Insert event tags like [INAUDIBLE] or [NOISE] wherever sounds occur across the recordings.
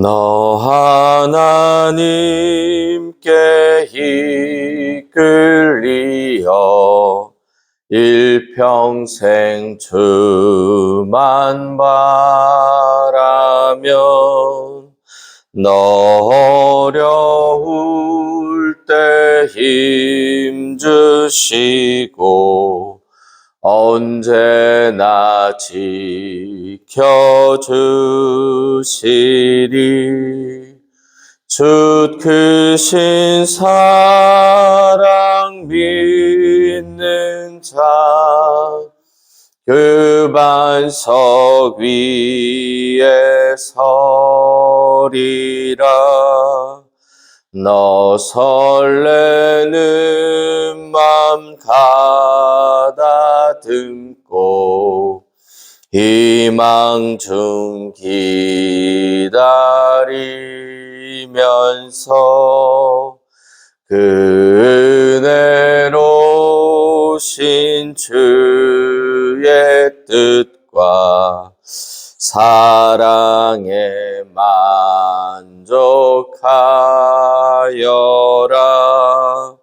너 하나님께 이끌리어 일평생 주만 바라면 너 어려울 때 힘 주시고 언제나 지켜주시리. 주 크신 사랑 믿는 자 그 반석 위에 서리라 너 설레는 맘 가다듬고 희망 중 기다리면서 그 은혜로 신 주의 뜻과 사랑에 만족하 여라.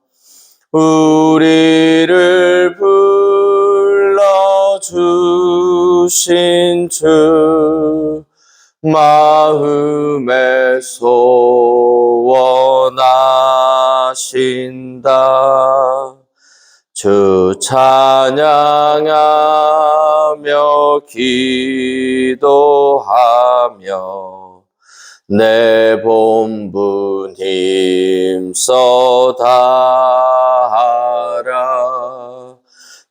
우리를 불러 주신 주 마음에 소원하신다. 주 찬양하며 기도하며 내 본분 힘써 다하라.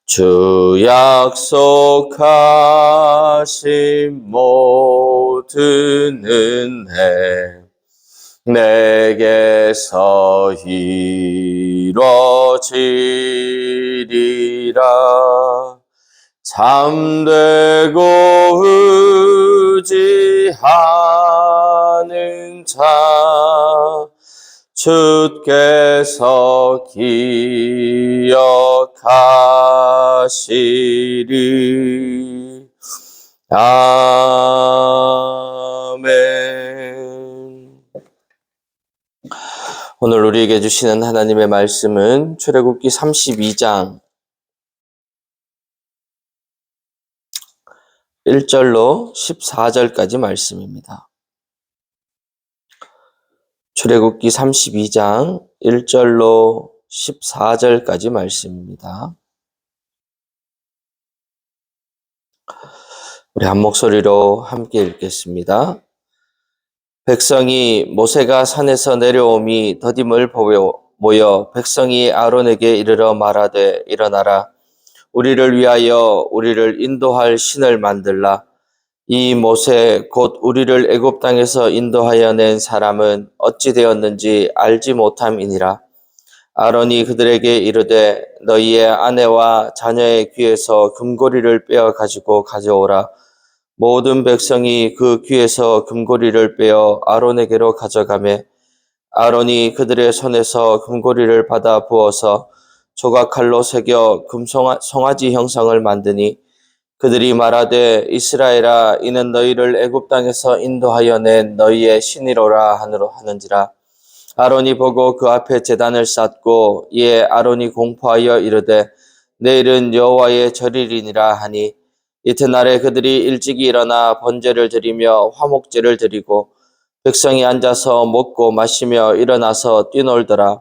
주 약속하신 모든 은혜 내게서 이루어지리라. 참되고 의지 하는 자 주께서 기억하시리. 아멘. 오늘 우리에게 주시는 하나님의 말씀은 출애굽기 32장 1절로 14절까지 말씀입니다. 출애굽기 32장 1절로 14절까지 말씀입니다. 우리 한 목소리로 함께 읽겠습니다. 백성이 모세가 산에서 내려옴이 더딤을 보여 모여 백성이 아론에게 이르러 말하되 일어나라 우리를 위하여 우리를 인도할 신을 만들라. 이 모세 곧 우리를 애굽 땅에서 인도하여 낸 사람은 어찌 되었는지 알지 못함이니라. 아론이 그들에게 이르되 너희의 아내와 자녀의 귀에서 금고리를 빼어 가지고 가져오라. 모든 백성이 그 귀에서 금고리를 빼어 아론에게로 가져가매 아론이 그들의 손에서 금고리를 받아 부어서 조각칼로 새겨 금송아 송아지 형상을 만드니 그들이 말하되 이스라엘아 이는 너희를 애굽 땅에서 인도하여 낸 너희의 신이로라 하느로 하는지라. 아론이 보고 그 앞에 제단을 쌓고 이에 아론이 공포하여 이르되 내일은 여호와의 절일이니라 하니 이튿날에 그들이 일찍이 일어나 번제를 드리며 화목제를 드리고 백성이 앉아서 먹고 마시며 일어나서 뛰놀더라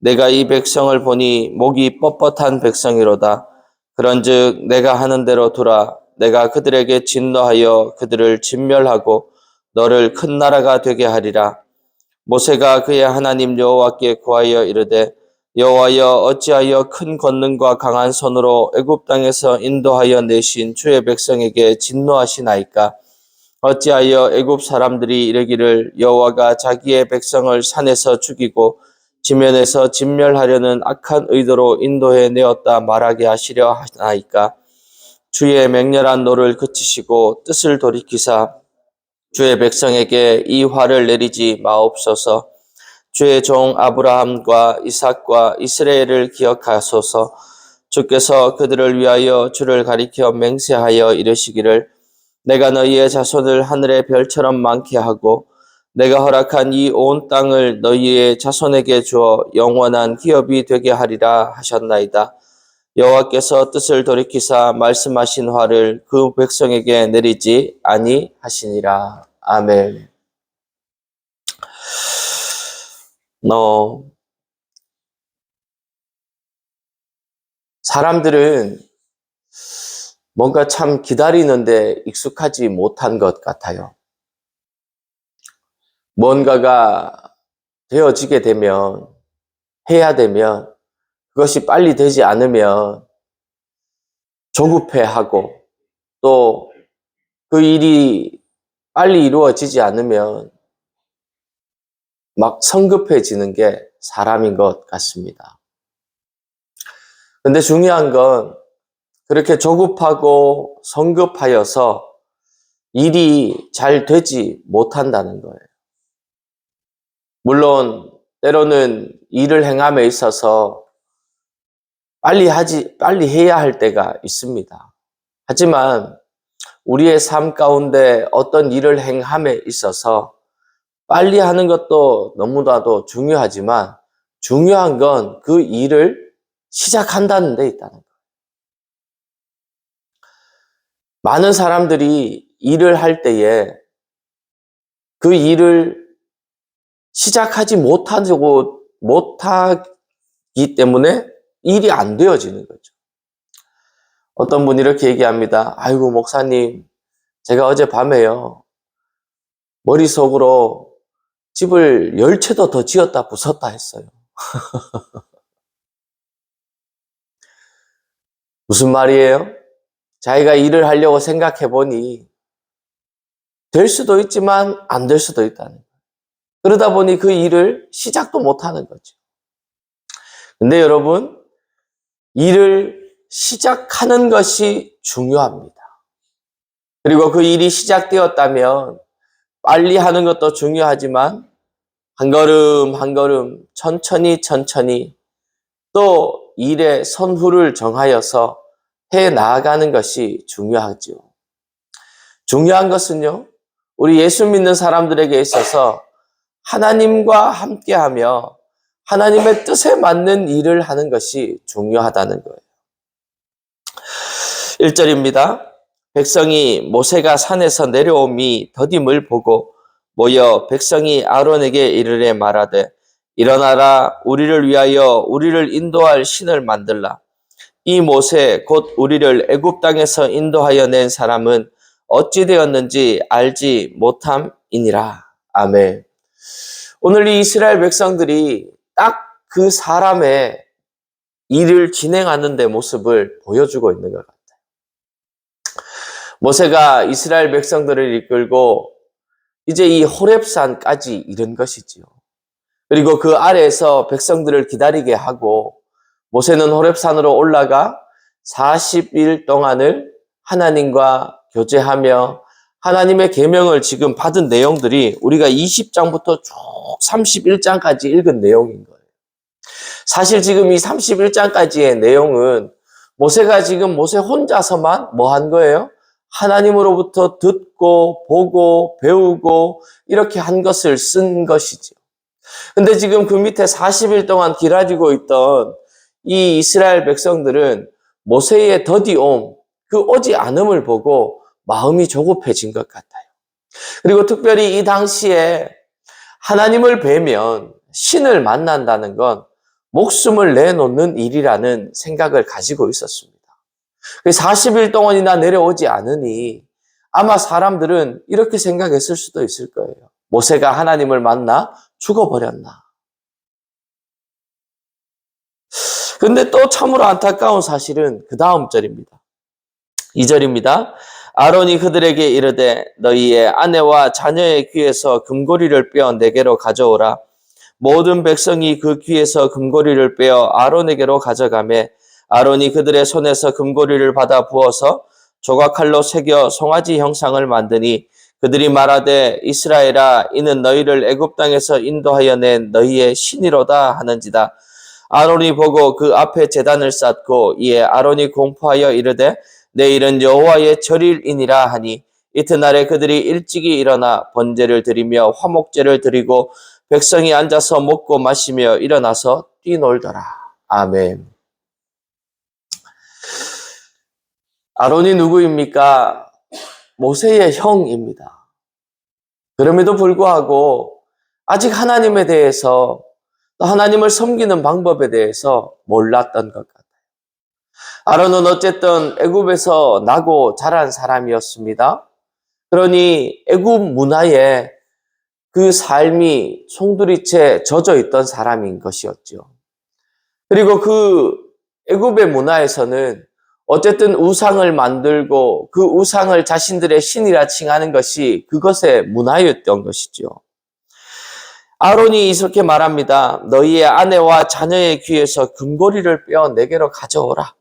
내가 이 백성을 보니 목이 뻣뻣한 백성이로다. 그런즉 내가 하는 대로 두라. 내가 그들에게 진노하여 그들을 진멸하고 너를 큰 나라가 되게 하리라. 모세가 그의 하나님 여호와께 구하여 이르되 여호와여 어찌하여 큰 권능과 강한 손으로 애굽 땅에서 인도하여 내신 주의 백성에게 진노하시나이까? 어찌하여 애굽 사람들이 이르기를 여호와가 자기의 백성을 산에서 죽이고 지면에서 진멸하려는 악한 의도로 인도해 내었다 말하게 하시려 하나이까 주의 맹렬한 노를 그치시고 뜻을 돌이키사 주의 백성에게 이 화를 내리지 마옵소서. 주의 종 아브라함과 이삭과 이스라엘을 기억하소서. 주께서 그들을 위하여 주를 가리켜 맹세하여 이르시기를 내가 너희의 자손을 하늘의 별처럼 많게 하고 내가 허락한 이 온 땅을 너희의 자손에게 주어 영원한 기업이 되게 하리라 하셨나이다. 여호와께서 뜻을 돌이키사 말씀하신 화를 그 백성에게 내리지 아니하시니라. 아멘. 너 사람들은 뭔가 참 기다리는데 익숙하지 못한 것 같아요. 뭔가가 되어지게 되면 해야 되면 그것이 빨리 되지 않으면 조급해하고 또 그 일이 빨리 이루어지지 않으면 막 성급해지는 게 사람인 것 같습니다. 근데 중요한 건 그렇게 조급하고 성급하여서 일이 잘 되지 못한다는 거예요. 물론 때로는 일을 행함에 있어서 빨리 하지, 빨리 해야 할 때가 있습니다. 하지만 우리의 삶 가운데 어떤 일을 행함에 있어서 빨리 하는 것도 너무나도 중요하지만 중요한 건 그 일을 시작한다는 데 있다는 거예요. 많은 사람들이 일을 할 때에 그 일을 시작하지 못하고 못하기 때문에 일이 안 되어지는 거죠. 어떤 분이 이렇게 얘기합니다. 아이고, 목사님, 제가 어제 밤에요. 머릿속으로 집을 열 채도 더 지었다 부쉈다 했어요. [LAUGHS] 무슨 말이에요? 자기가 일을 하려고 생각해 보니 될 수도 있지만 안 될 수도 있다는. 그러다 보니 그 일을 시작도 못 하는 거죠. 근데 여러분, 일을 시작하는 것이 중요합니다. 그리고 그 일이 시작되었다면 빨리 하는 것도 중요하지만 한 걸음 한 걸음 천천히 천천히 또 일의 선후를 정하여서 해 나아가는 것이 중요하죠. 중요한 것은요, 우리 예수 믿는 사람들에게 있어서 하나님과 함께하며 하나님의 뜻에 맞는 일을 하는 것이 중요하다는 거예요. 1절입니다. 백성이 모세가 산에서 내려옴이 더딤을 보고 모여 백성이 아론에게 이르래 말하되 일어나라 우리를 위하여 우리를 인도할 신을 만들라 이 모세 곧 우리를 애굽 땅에서 인도하여 낸 사람은 어찌 되었는지 알지 못함이니라 아멘. 오늘 이 이스라엘 백성들이 딱 그 사람의 일을 진행하는 데 모습을 보여주고 있는 것 같아요. 모세가 이스라엘 백성들을 이끌고 이제 이 호렙산까지 이른 것이지요. 그리고 그 아래에서 백성들을 기다리게 하고 모세는 호렙산으로 올라가 40일 동안을 하나님과 교제하며 하나님의 계명을 지금 받은 내용들이 우리가 20장부터 쭉 31장까지 읽은 내용인 거예요. 사실 지금 이 31장까지의 내용은 모세가 지금 모세 혼자서만 뭐 한 거예요? 하나님으로부터 듣고 보고 배우고 이렇게 한 것을 쓴 것이죠. 근데 지금 그 밑에 40일 동안 기다리고 있던 이 이스라엘 백성들은 모세의 더디옴, 그 오지 않음을 보고 마음이 조급해진 것 같아요. 그리고 특별히 이 당시에 하나님을 뵈면 신을 만난다는 건 목숨을 내놓는 일이라는 생각을 가지고 있었습니다. 40일 동안이나 내려오지 않으니 아마 사람들은 이렇게 생각했을 수도 있을 거예요. 모세가 하나님을 만나 죽어버렸나. 근데 또 참으로 안타까운 사실은 그 다음 절입니다. 2절입니다. 아론이 그들에게 이르되 너희의 아내와 자녀의 귀에서 금고리를 빼어 내게로 가져오라. 모든 백성이 그 귀에서 금고리를 빼어 아론에게로 가져가매 아론이 그들의 손에서 금고리를 받아 부어서 조각칼로 새겨 송아지 형상을 만드니 그들이 말하되 이스라엘아 이는 너희를 애굽 땅에서 인도하여 낸 너희의 신이로다 하는지다. 아론이 보고 그 앞에 제단을 쌓고 이에 아론이 공포하여 이르되 내일은 여호와의 절일이니라 하니 이튿날에 그들이 일찍이 일어나 번제를 드리며 화목제를 드리고 백성이 앉아서 먹고 마시며 일어나서 뛰놀더라. 아멘. 아론이 누구입니까? 모세의 형입니다. 그럼에도 불구하고 아직 하나님에 대해서 또 하나님을 섬기는 방법에 대해서 몰랐던 것 같아요. 아론은 어쨌든 애굽에서 나고 자란 사람이었습니다. 그러니 애굽 문화에 그 삶이 송두리째 젖어 있던 사람인 것이었죠. 그리고 그 애굽의 문화에서는 어쨌든 우상을 만들고 그 우상을 자신들의 신이라 칭하는 것이 그것의 문화였던 것이죠. 아론이 이렇게 말합니다. 너희의 아내와 자녀의 귀에서 금고리를 빼어 내게로 가져오라.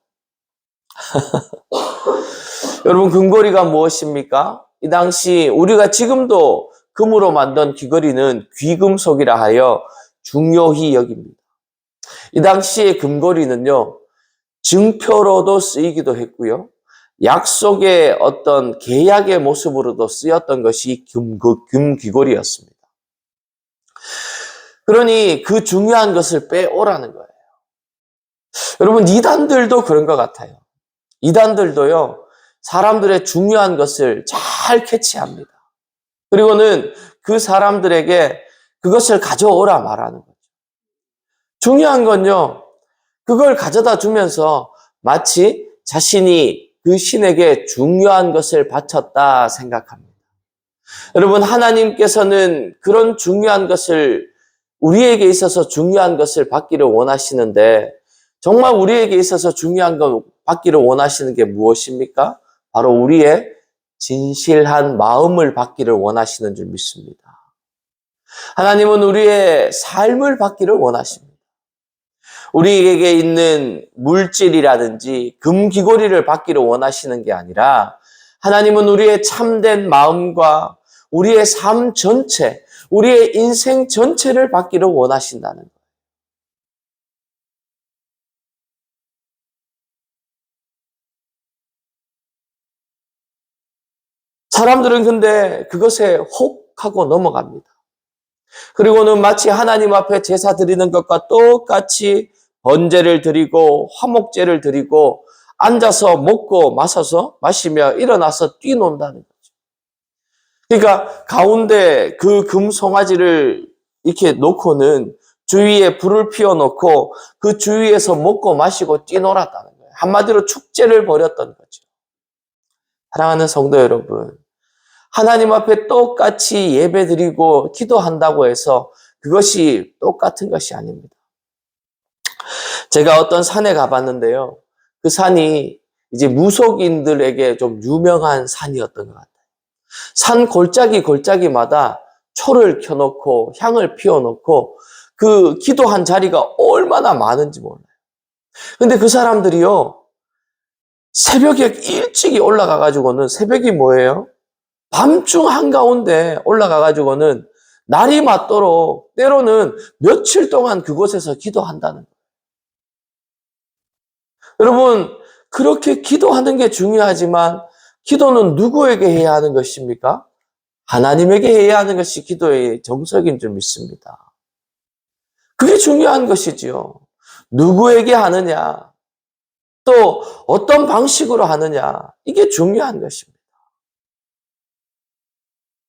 [LAUGHS] 여러분 금고리가 무엇입니까? 이 당시 우리가 지금도 금으로 만든 귀걸이는 귀금속이라 하여 중요히 여깁니다. 이 당시의 금고리는요. 증표로도 쓰이기도 했고요. 약속의 어떤 계약의 모습으로도 쓰였던 것이 금, 그, 금 귀걸이였습니다. 그러니 그 중요한 것을 빼오라는 거예요. 여러분, 이단들도 그런 것 같아요. 이단들도요, 사람들의 중요한 것을 잘 캐치합니다. 그리고는 그 사람들에게 그것을 가져오라 말하는 거죠. 중요한 건요, 그걸 가져다 주면서 마치 자신이 그 신에게 중요한 것을 바쳤다 생각합니다. 여러분, 하나님께서는 그런 중요한 것을 우리에게 있어서 중요한 것을 받기를 원하시는데 정말 우리에게 있어서 중요한 것 받기를 원하시는 게 무엇입니까? 바로 우리의 진실한 마음을 받기를 원하시는 줄 믿습니다. 하나님은 우리의 삶을 받기를 원하십니다. 우리에게 있는 물질이라든지 금기고리를 받기를 원하시는 게 아니라 하나님은 우리의 참된 마음과 우리의 삶 전체, 우리의 인생 전체를 받기를 원하신다는. 사람들은 근데 그것에 혹 하고 넘어갑니다. 그리고는 마치 하나님 앞에 제사 드리는 것과 똑같이 번제를 드리고 화목제를 드리고 앉아서 먹고 마셔서 마시며 일어나서 뛰논다는 거죠. 그러니까 가운데 그 금송아지를 이렇게 놓고는 주위에 불을 피워놓고 그 주위에서 먹고 마시고 뛰놀았다는 거예요. 한마디로 축제를 벌였던 거죠. 사랑하는 성도 여러분, 하나님 앞에 똑같이 예배 드리고 기도한다고 해서 그것이 똑같은 것이 아닙니다. 제가 어떤 산에 가봤는데요. 그 산이 이제 무속인들에게 좀 유명한 산이었던 것 같아요. 산 골짜기 골짜기마다 초를 켜놓고 향을 피워놓고 그 기도한 자리가 얼마나 많은지 몰라요. 근데 그 사람들이요, 새벽에 일찍이 올라가가지고는 새벽이 뭐예요? 밤중 한가운데 올라가가지고는 날이 맞도록 때로는 며칠 동안 그곳에서 기도한다는 거예요. 여러분, 그렇게 기도하는 게 중요하지만 기도는 누구에게 해야 하는 것입니까? 하나님에게 해야 하는 것이 기도의 정석인 줄 믿습니다. 그게 중요한 것이지요. 누구에게 하느냐, 또 어떤 방식으로 하느냐, 이게 중요한 것입니다.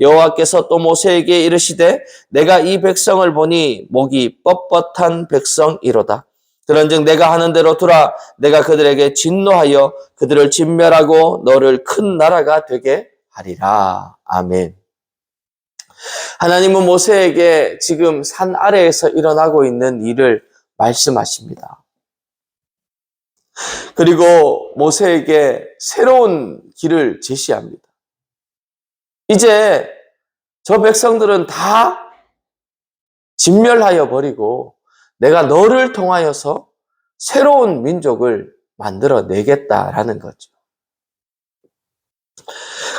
여호와께서 또 모세에게 이르시되 내가 이 백성을 보니 목이 뻣뻣한 백성이로다. 그런즉 내가 하는 대로 두라 내가 그들에게 진노하여 그들을 진멸하고 너를 큰 나라가 되게 하리라. 아멘. 하나님은 모세에게 지금 산 아래에서 일어나고 있는 일을 말씀하십니다. 그리고 모세에게 새로운 길을 제시합니다. 이제 저 백성들은 다 진멸하여 버리고 내가 너를 통하여서 새로운 민족을 만들어 내겠다라는 거죠.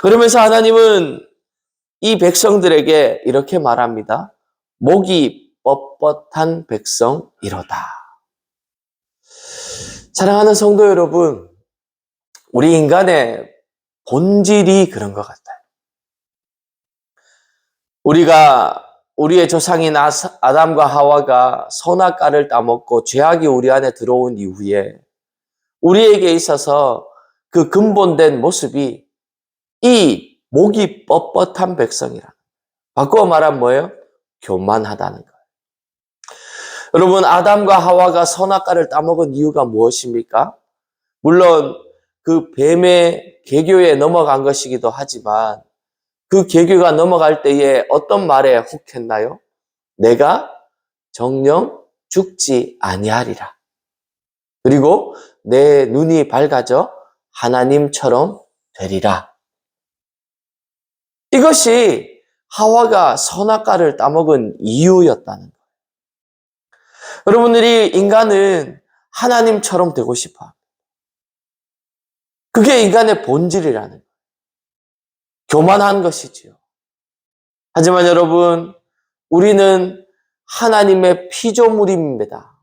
그러면서 하나님은 이 백성들에게 이렇게 말합니다. 목이 뻣뻣한 백성이로다. 사랑하는 성도 여러분, 우리 인간의 본질이 그런 것 같아요. 우리가 우리의 조상인 아담과 하와가 선악과를 따먹고 죄악이 우리 안에 들어온 이후에 우리에게 있어서 그 근본된 모습이 이 목이 뻣뻣한 백성이라. 바꿔 말하면 뭐예요? 교만하다는 거예요. 여러분, 아담과 하와가 선악과를 따먹은 이유가 무엇입니까? 물론 그 뱀의 개교에 넘어간 것이기도 하지만 그 개교가 넘어갈 때에 어떤 말에 혹했나요? 내가 정령 죽지 아니하리라. 그리고 내 눈이 밝아져 하나님처럼 되리라. 이것이 하와가 선악과를 따먹은 이유였다는 거예요. 여러분들이 인간은 하나님처럼 되고 싶어. 그게 인간의 본질이라는 거예요. 교만한 것이지요. 하지만 여러분, 우리는 하나님의 피조물입니다.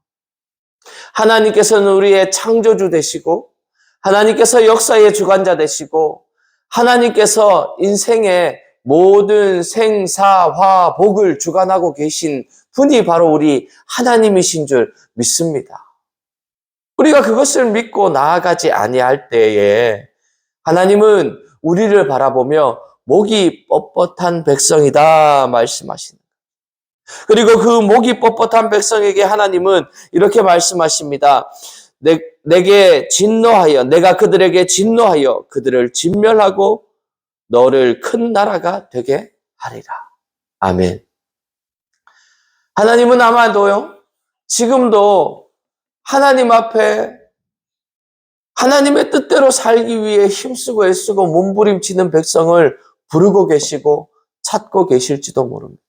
하나님께서는 우리의 창조주 되시고, 하나님께서 역사의 주관자 되시고, 하나님께서 인생의 모든 생사화 복을 주관하고 계신 분이 바로 우리 하나님이신 줄 믿습니다. 우리가 그것을 믿고 나아가지 아니할 때에 하나님은 우리를 바라보며 목이 뻣뻣한 백성이다 말씀하십니다. 그리고 그 목이 뻣뻣한 백성에게 하나님은 이렇게 말씀하십니다. 내, 내게 진노하여 내가 그들에게 진노하여 그들을 진멸하고 너를 큰 나라가 되게 하리라. 아멘. 하나님은 아마도요. 지금도 하나님 앞에 하나님의 뜻대로 살기 위해 힘쓰고 애쓰고 몸부림치는 백성을 부르고 계시고 찾고 계실지도 모릅니다.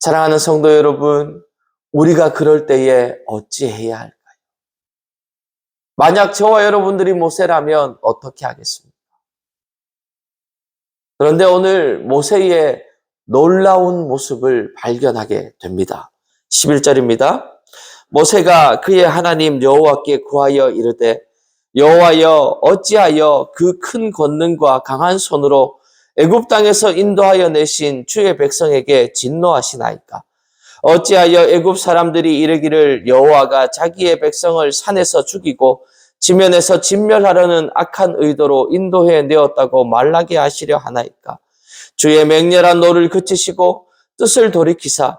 사랑하는 성도 여러분, 우리가 그럴 때에 어찌해야 할까요? 만약 저와 여러분들이 모세라면 어떻게 하겠습니까? 그런데 오늘 모세의 놀라운 모습을 발견하게 됩니다. 11절입니다. 모세가 그의 하나님 여호와께 구하여 이르되 여호와여 어찌하여 그 큰 권능과 강한 손으로 애굽 땅에서 인도하여 내신 주의 백성에게 진노하시나이까 어찌하여 애굽 사람들이 이르기를 여호와가 자기의 백성을 산에서 죽이고 지면에서 진멸하려는 악한 의도로 인도해 내었다고 말하게 하시려 하나이까 주의 맹렬한 노를 그치시고 뜻을 돌이키사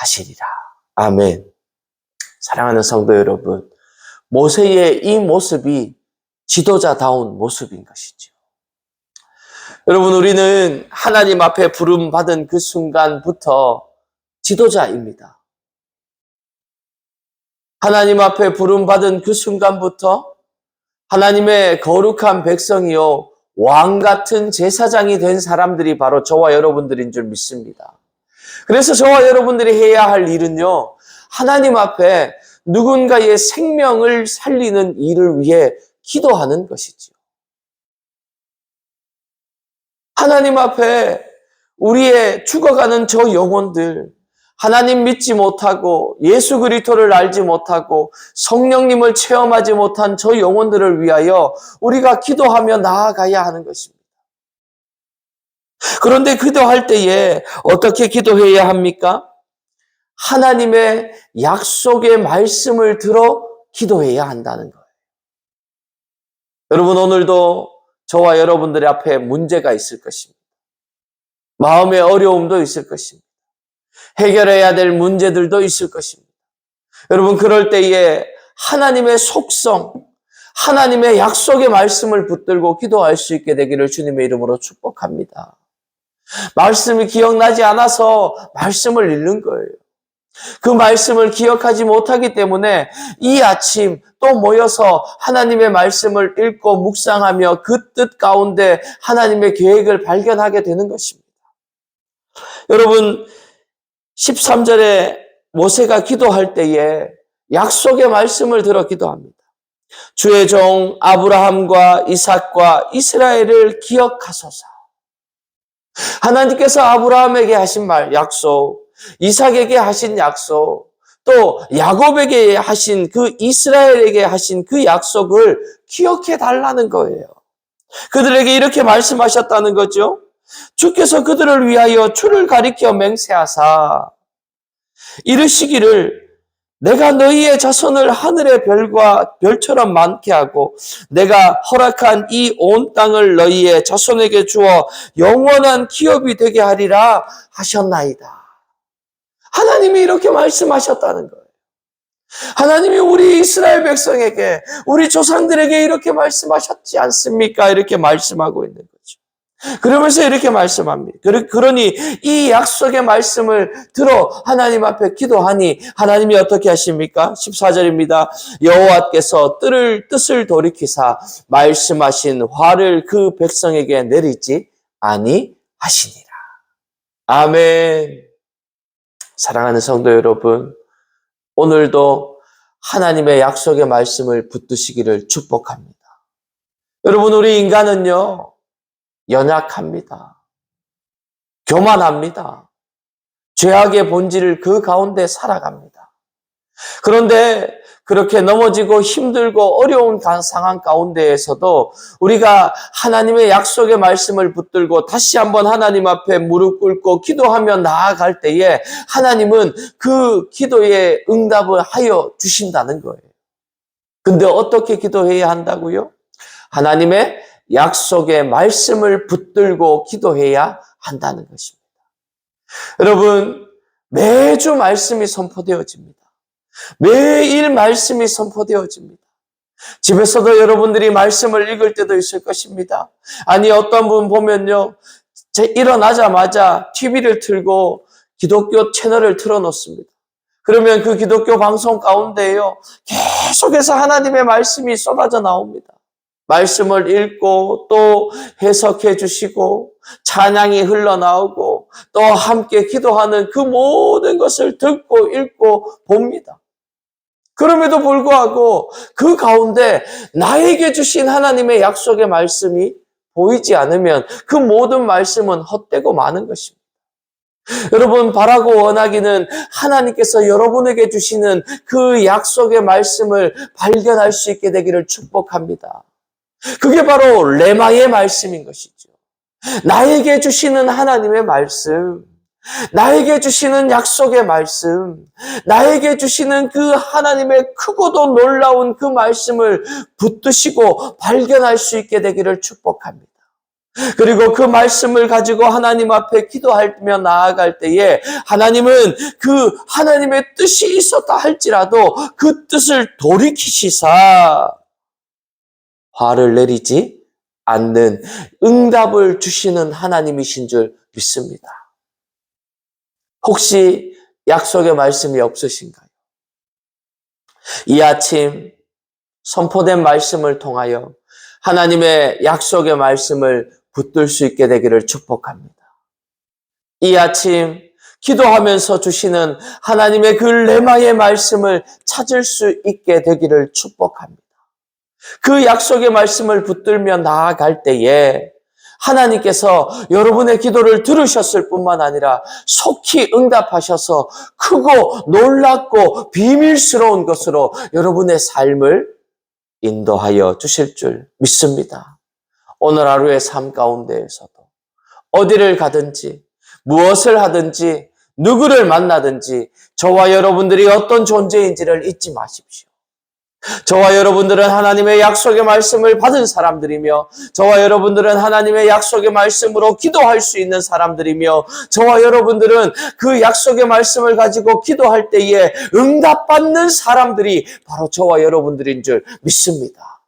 하시리라. 아멘. 사랑하는 성도 여러분, 모세의 이 모습이 지도자다운 모습인 것이죠. 여러분, 우리는 하나님 앞에 부름 받은 그 순간부터 지도자입니다. 하나님 앞에 부름 받은 그 순간부터 하나님의 거룩한 백성이요 왕 같은 제사장이 된 사람들이 바로 저와 여러분들인 줄 믿습니다. 그래서 저와 여러분들이 해야 할 일은요 하나님 앞에 누군가의 생명을 살리는 일을 위해 기도하는 것이지요. 하나님 앞에 우리의 죽어가는 저 영혼들, 하나님 믿지 못하고 예수 그리스도를 알지 못하고 성령님을 체험하지 못한 저 영혼들을 위하여 우리가 기도하며 나아가야 하는 것입니다. 그런데 기도할 때에 어떻게 기도해야 합니까? 하나님의 약속의 말씀을 들어 기도해야 한다는 거예요. 여러분 오늘도 저와 여러분들의 앞에 문제가 있을 것입니다. 마음의 어려움도 있을 것입니다. 해결해야 될 문제들도 있을 것입니다. 여러분, 그럴 때에 하나님의 속성, 하나님의 약속의 말씀을 붙들고 기도할 수 있게 되기를 주님의 이름으로 축복합니다. 말씀이 기억나지 않아서 말씀을 읽는 거예요. 그 말씀을 기억하지 못하기 때문에 이 아침 또 모여서 하나님의 말씀을 읽고 묵상하며 그 뜻 가운데 하나님의 계획을 발견하게 되는 것입니다. 여러분, 13절에 모세가 기도할 때에 약속의 말씀을 들어 기도합니다. 주의 종 아브라함과 이삭과 이스라엘을 기억하소서. 하나님께서 아브라함에게 하신 말, 약속, 이삭에게 하신 약속, 또 야곱에게 하신 그 이스라엘에게 하신 그 약속을 기억해 달라는 거예요. 그들에게 이렇게 말씀하셨다는 거죠. 주께서 그들을 위하여 주를 가리켜 맹세하사 이르시기를 내가 너희의 자손을 하늘의 별과 별처럼 많게 하고 내가 허락한 이 온 땅을 너희의 자손에게 주어 영원한 기업이 되게 하리라 하셨나이다. 하나님이 이렇게 말씀하셨다는 거예요. 하나님이 우리 이스라엘 백성에게, 우리 조상들에게 이렇게 말씀하셨지 않습니까? 이렇게 말씀하고 있는. 그러면서 이렇게 말씀합니다. 그러니 이 약속의 말씀을 들어 하나님 앞에 기도하니 하나님이 어떻게 하십니까? 14절입니다. 여호와께서 뜰을 뜻을 돌이키사 말씀하신 화를 그 백성에게 내리지 아니하시니라. 아멘. 사랑하는 성도 여러분, 오늘도 하나님의 약속의 말씀을 붙드시기를 축복합니다. 여러분, 우리 인간은요, 연약합니다. 교만합니다. 죄악의 본질을 그 가운데 살아갑니다. 그런데 그렇게 넘어지고 힘들고 어려운 상황 가운데에서도 우리가 하나님의 약속의 말씀을 붙들고 다시 한번 하나님 앞에 무릎 꿇고 기도하며 나아갈 때에 하나님은 그 기도에 응답을 하여 주신다는 거예요. 근데 어떻게 기도해야 한다고요? 하나님의 약속의 말씀을 붙들고 기도해야 한다는 것입니다. 여러분, 매주 말씀이 선포되어집니다. 매일 말씀이 선포되어집니다. 집에서도 여러분들이 말씀을 읽을 때도 있을 것입니다. 아니, 어떤 분 보면요. 제 일어나자마자 TV를 틀고 기독교 채널을 틀어놓습니다. 그러면 그 기독교 방송 가운데요. 계속해서 하나님의 말씀이 쏟아져 나옵니다. 말씀을 읽고 또 해석해 주시고 찬양이 흘러나오고 또 함께 기도하는 그 모든 것을 듣고 읽고 봅니다. 그럼에도 불구하고 그 가운데 나에게 주신 하나님의 약속의 말씀이 보이지 않으면 그 모든 말씀은 헛되고 많은 것입니다. 여러분 바라고 원하기는 하나님께서 여러분에게 주시는 그 약속의 말씀을 발견할 수 있게 되기를 축복합니다. 그게 바로 레마의 말씀인 것이죠. 나에게 주시는 하나님의 말씀, 나에게 주시는 약속의 말씀, 나에게 주시는 그 하나님의 크고도 놀라운 그 말씀을 붙드시고 발견할 수 있게 되기를 축복합니다. 그리고 그 말씀을 가지고 하나님 앞에 기도하며 나아갈 때에 하나님은 그 하나님의 뜻이 있었다 할지라도 그 뜻을 돌이키시사 화를 내리지 않는 응답을 주시는 하나님이신 줄 믿습니다. 혹시 약속의 말씀이 없으신가요? 이 아침 선포된 말씀을 통하여 하나님의 약속의 말씀을 붙들 수 있게 되기를 축복합니다. 이 아침 기도하면서 주시는 하나님의 그 레마의 말씀을 찾을 수 있게 되기를 축복합니다. 그 약속의 말씀을 붙들며 나아갈 때에 하나님께서 여러분의 기도를 들으셨을 뿐만 아니라 속히 응답하셔서 크고 놀랍고 비밀스러운 것으로 여러분의 삶을 인도하여 주실 줄 믿습니다. 오늘 하루의 삶 가운데에서도 어디를 가든지 무엇을 하든지 누구를 만나든지 저와 여러분들이 어떤 존재인지를 잊지 마십시오. 저와 여러분들은 하나님의 약속의 말씀을 받은 사람들이며 저와 여러분들은 하나님의 약속의 말씀으로 기도할 수 있는 사람들이며 저와 여러분들은 그 약속의 말씀을 가지고 기도할 때에 응답받는 사람들이 바로 저와 여러분들인 줄 믿습니다.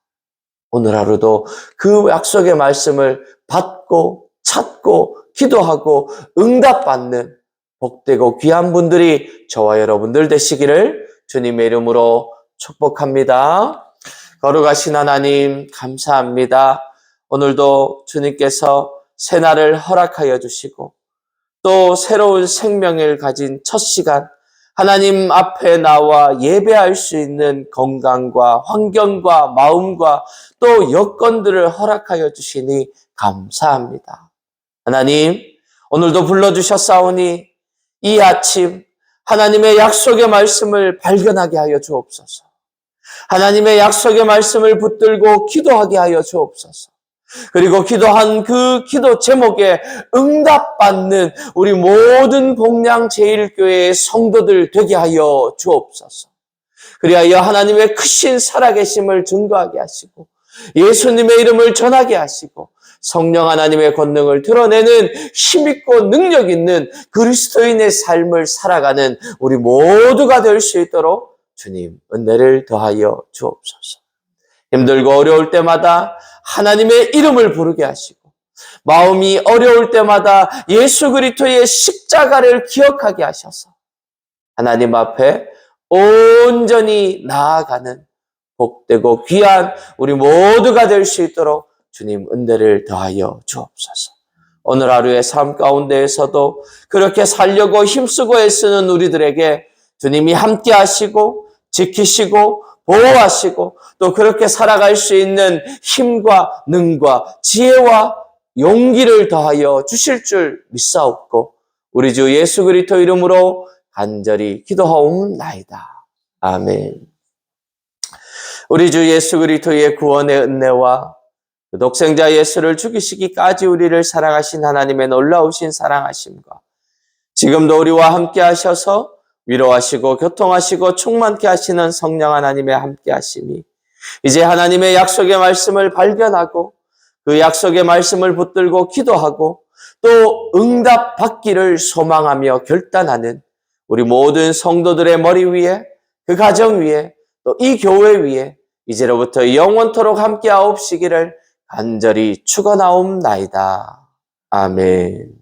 오늘 하루도 그 약속의 말씀을 받고 찾고 기도하고 응답받는 복되고 귀한 분들이 저와 여러분들 되시기를 주님의 이름으로 축복합니다. 거룩하신 하나님, 감사합니다. 오늘도 주님께서 새날을 허락하여 주시고 또 새로운 생명을 가진 첫 시간 하나님 앞에 나와 예배할 수 있는 건강과 환경과 마음과 또 여건들을 허락하여 주시니 감사합니다. 하나님, 오늘도 불러주셨사오니 이 아침 하나님의 약속의 말씀을 발견하게 하여 주옵소서. 하나님의 약속의 말씀을 붙들고 기도하게 하여 주옵소서. 그리고 기도한 그 기도 제목에 응답받는 우리 모든 복량 제일교회의 성도들 되게 하여 주옵소서. 그리하여 하나님의 크신 살아계심을 증거하게 하시고 예수님의 이름을 전하게 하시고 성령 하나님의 권능을 드러내는 힘있고 능력 있는 그리스도인의 삶을 살아가는 우리 모두가 될 수 있도록 주님 은혜를 더하여 주옵소서. 힘들고 어려울 때마다 하나님의 이름을 부르게 하시고 마음이 어려울 때마다 예수 그리스도의 십자가를 기억하게 하셔서 하나님 앞에 온전히 나아가는 복되고 귀한 우리 모두가 될 수 있도록 주님 은혜를 더하여 주옵소서. 오늘 하루의 삶 가운데에서도 그렇게 살려고 힘쓰고 애쓰는 우리들에게 주님이 함께 하시고 지키시고 보호하시고 또 그렇게 살아갈 수 있는 힘과 능과 지혜와 용기를 더하여 주실 줄 믿사옵고 우리 주 예수 그리스도 이름으로 간절히 기도하옵나이다. 아멘. 우리 주 예수 그리스도의 구원의 은혜와 그 독생자 예수를 죽이시기까지 우리를 사랑하신 하나님의 놀라우신 사랑하심과 지금도 우리와 함께 하셔서 위로하시고 교통하시고 충만케 하시는 성령 하나님의 함께 하심이 이제 하나님의 약속의 말씀을 발견하고 그 약속의 말씀을 붙들고 기도하고 또 응답 받기를 소망하며 결단하는 우리 모든 성도들의 머리 위에 그 가정 위에 또 이 교회 위에 이제로부터 영원토록 함께 하옵시기를 간절히 축원하옵나이다. 아멘.